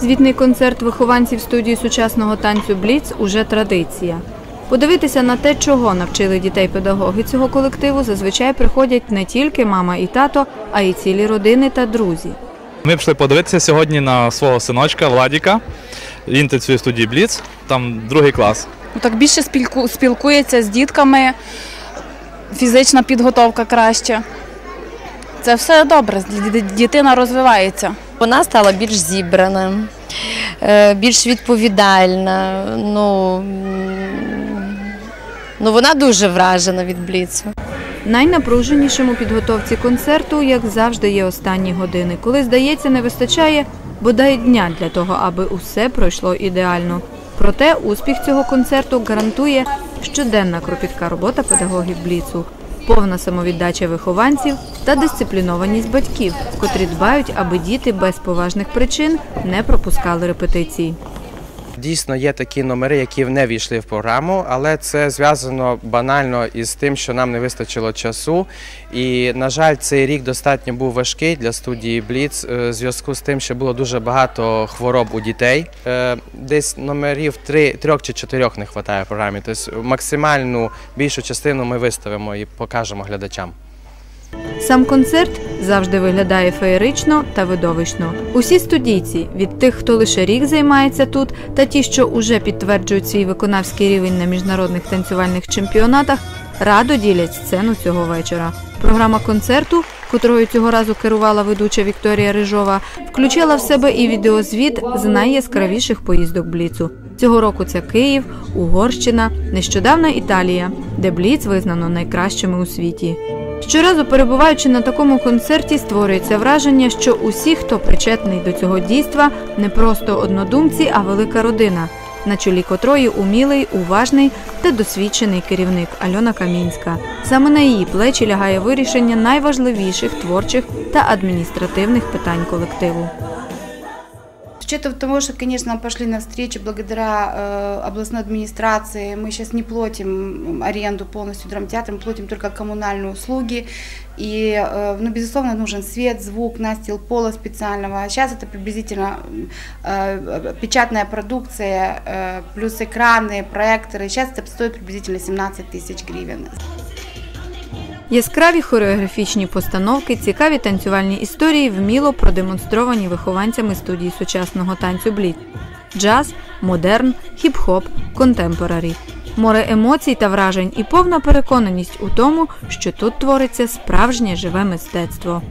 Звітний концерт вихованців студії сучасного танцю Бліц уже традиція. Подивитися на те, чого навчили дітей педагоги цього колективу, зазвичай приходять не тільки мама і тато, а й цілі родини та друзі. Ми пішли подивитися сьогодні на свого синочка Владіка. Він танцює в студії Бліц, там другий клас. Ну, Так більше спілку- спілкується з дітками, фізична підготовка краще. Це все добре, дитина розвивається. Вона стала більш зібрана, е, більш відповідальна. Ну, ну вона дуже вражена від Бліцу. Найнапруженішим у підготовці концерту, як завжди, є останні години, коли, здається, не вистачає бодай дня для того, аби усе пройшло ідеально. Проте успіх цього концерту гарантує щоденна кропітка робота педагогів Бліцу, повна самовіддача вихованців та дисциплінованість батьків, котрі дбають, аби діти без поважних причин не пропускали репетиції. Дійсно, є такі номери, які не війшли в програму, але це зв'язано банально із тим, що нам не вистачило часу. І, на жаль, цей рік достатньо був важкий для студії Бліц е, в зв'язку з тим, що було дуже багато хвороб у дітей. Е, Десь номерів три, трьох чи чотирьох не вистачає в програмі. Тобто максимальну більшу частину ми виставимо і покажемо глядачам. Сам концерт завжди виглядає феєрично та видовищно. Усі студійці, від тих, хто лише рік займається тут, та ті, що уже підтверджують свій виконавський рівень на міжнародних танцювальних чемпіонатах, радо ділять сцену цього вечора. Програма концерту, котрою цього разу керувала ведуча Вікторія Рижова, включила в себе і відеозвіт з найяскравіших поїздок Бліцу. Цього року це Київ, Угорщина, нещодавна Італія, де Бліц визнано найкращими у світі. Щоразу перебуваючи на такому концерті, створюється враження, що усі, хто причетний до цього дійства, не просто однодумці, а велика родина, на чолі котрої умілий, уважний та досвідчений керівник Альона Камінська. Саме на її плечі лягає вирішення найважливіших творчих та адміністративних питань колективу С учетом того, что, конечно, пошли навстречу благодаря э, областной администрации, мы сейчас не платим аренду полностью драмтеатрам, мы платим только коммунальные услуги. И, э, ну, безусловно, нужен свет, звук, настил пола специального. Сейчас это приблизительно э, печатная продукция, э, плюс экраны, проекторы. Сейчас это стоит приблизительно 17 тысяч гривен. Яскраві хореографічні постановки, цікаві танцювальні історії вміло продемонстровані вихованцями студії сучасного танцю блід, Джаз, модерн, хіп-хоп, контемпорарі. Море емоцій та вражень і повна переконаність у тому, що тут твориться справжнє живе мистецтво.